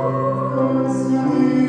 Господи.